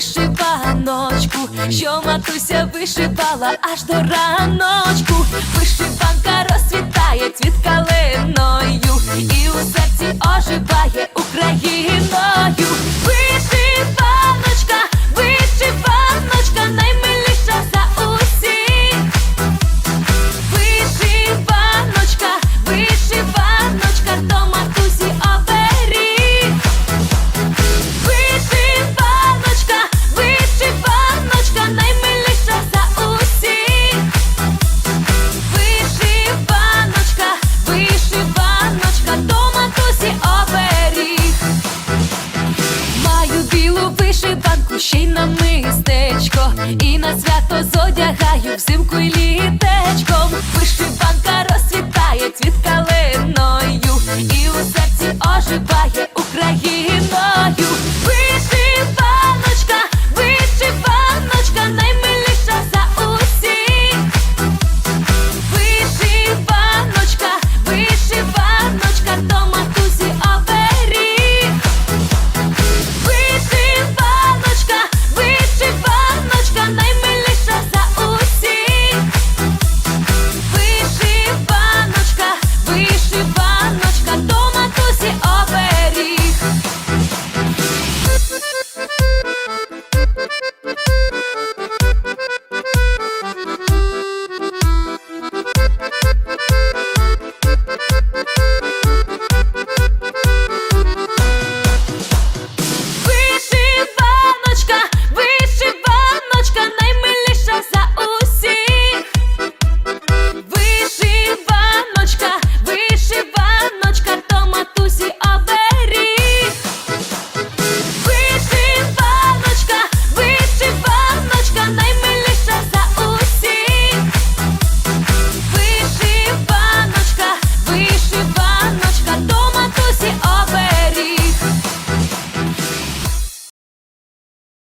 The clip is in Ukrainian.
вишиваночку, що матуся вишивала аж до раночку, вишиванка розцвіт. душі на мистечко, і на свято зодягаю взимку і літе.